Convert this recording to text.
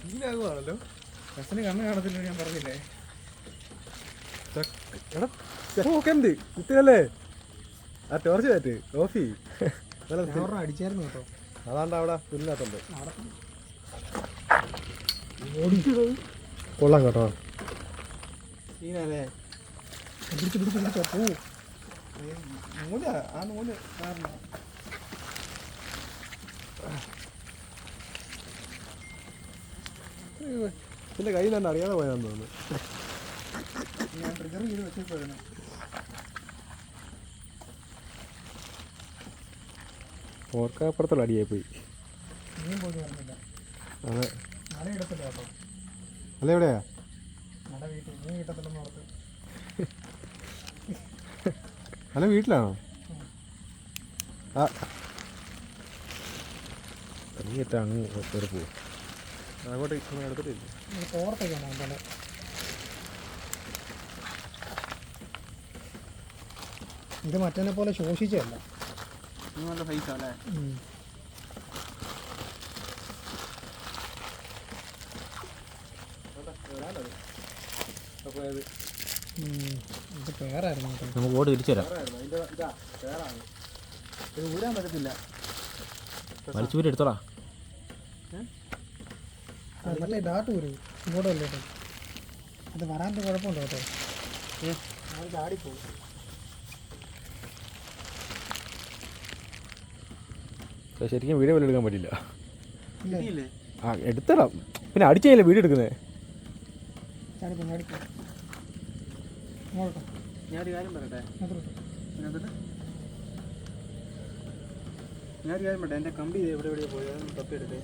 ഫീലാകുവാണല്ലോ ബസ്സിന് കണ്ണ് കാണത്തില്ല ഞാൻ പറഞ്ഞില്ലേ? എന്ത്? ഇത്തിരല്ലേ ആ ടോർച്ച് കാറ്റ് ഓഫി അടിച്ചായിരുന്നു കേട്ടോ. അതാണ്ട് അവിടെ പുല്ലാത്തണ്ട് കൊള്ളാം കേട്ടോ. പിടിച്ച് പിടിച്ച് പിടിച്ചോ പോ. നൂല ആ നൂൽ കാരണം പിന്നെ കയ്യിൽ തന്നെ അറിയാതെ പോയതാന്ന് തോന്നുന്നു. ഞാൻ ട്രിഗർ ചെയ്ത് വെച്ചേക്കുവായിരുന്നു ഓർക്കാപ്പുറത്തുള്ള അടിയായി പോയി. അതെ. അല്ല എവിടെയാ? അല്ല വീട്ടിലാണോ? ആ. നീട്ടാ അങ്ങ് കയറി പോവും അങ്ങോട്ട് അങ്ങ് എടുത്തിട്ടില്ല ഓർത്തേക്കാണ് ഇത് മറ്റേനെ പോലെ ശോഷിച്ചല്ല നല്ല പൈസ അല്ലേ? ഇത് പേരായിരുന്നു നമുക്ക് ഓട് തിരിച്ചു തരാം ഇത് ഊരാൻ പറ്റത്തില്ല. വലിച്ചു വീട്ട് എടുത്തോളാ. മറ്റേ ഡാട്ട് വരും. ഇങ്ങോട്ട് അല്ലേ കേട്ടോ. അത് വരാന്റെ കുഴപ്പമുണ്ടോ കേട്ടോ? അത് ചാടിപ്പോകും ശരിക്കും വീഡിയോ പോലും എടുക്കാൻ പറ്റില്ല. ആ എടുത്തടാം. പിന്നെ അടിച്ചില്ല വീഡിയോ എടുക്കുന്നേ? ഞാനൊരു കാര്യം പറയട്ടെ? ഞാനൊരു കാര്യം പറയട്ടെ? എന്റെ കമ്പി എവിടെ എവിടെയോ പോയി. അതൊന്ന് തപ്പിയെടുത്തേ